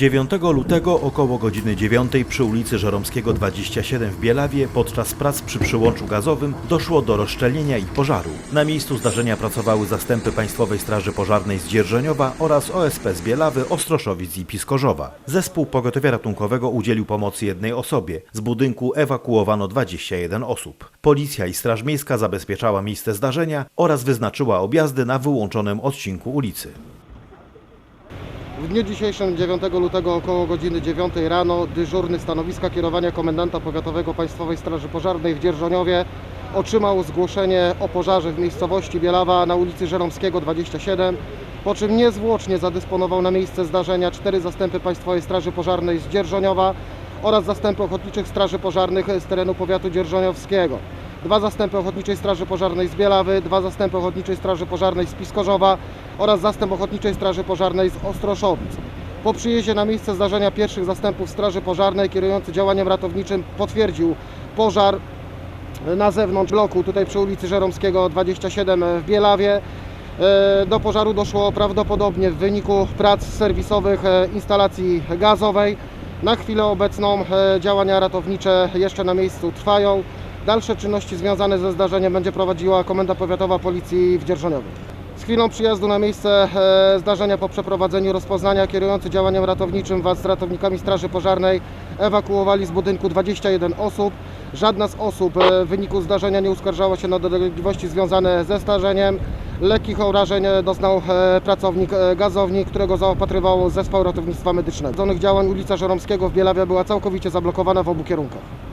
9 lutego około godziny 9 przy ulicy Żeromskiego 27 w Bielawie podczas prac przy przyłączu gazowym doszło do rozszczelnienia i pożaru. Na miejscu zdarzenia pracowały zastępy Państwowej Straży Pożarnej z Dzierżoniowa oraz OSP z Bielawy, Ostroszowic i Piskorzowa. Zespół pogotowia ratunkowego udzielił pomocy jednej osobie. Z budynku ewakuowano 21 osób. Policja i Straż Miejska zabezpieczała miejsce zdarzenia oraz wyznaczyła objazdy na wyłączonym odcinku ulicy. W dniu dzisiejszym 9 lutego około godziny 9 rano dyżurny stanowiska kierowania komendanta powiatowego Państwowej Straży Pożarnej w Dzierżoniowie otrzymał zgłoszenie o pożarze w miejscowości Bielawa na ulicy Żeromskiego 27, po czym niezwłocznie zadysponował na miejsce zdarzenia cztery zastępy Państwowej Straży Pożarnej z Dzierżoniowa oraz zastępy ochotniczych straży pożarnych z terenu powiatu dzierżoniowskiego. Dwa zastępy Ochotniczej Straży Pożarnej z Bielawy, dwa zastępy Ochotniczej Straży Pożarnej z Piskorzowa oraz zastęp Ochotniczej Straży Pożarnej z Ostroszowic. Po przyjeździe na miejsce zdarzenia pierwszych zastępów Straży Pożarnej kierujący działaniem ratowniczym potwierdził pożar na zewnątrz bloku, tutaj przy ulicy Żeromskiego 27 w Bielawie. E, Do pożaru doszło prawdopodobnie w wyniku prac serwisowych e, instalacji gazowej. Na chwilę obecną e, działania ratownicze jeszcze na miejscu trwają. Dalsze czynności związane ze zdarzeniem będzie prowadziła Komenda Powiatowa Policji w Dzierżoniowie. Z chwilą przyjazdu na miejsce e, zdarzenia po przeprowadzeniu rozpoznania kierujący działaniem ratowniczym wraz z ratownikami Straży Pożarnej ewakuowali z budynku 21 osób. Żadna z osób e, w wyniku zdarzenia nie uskarżała się na dolegliwości związane ze starzeniem. Lekkich obrażeń doznał e, pracownik e, gazowni, którego zaopatrywał zespół ratownictwa medycznego. Z działań ulica Żeromskiego w Bielawie była całkowicie zablokowana w obu kierunkach.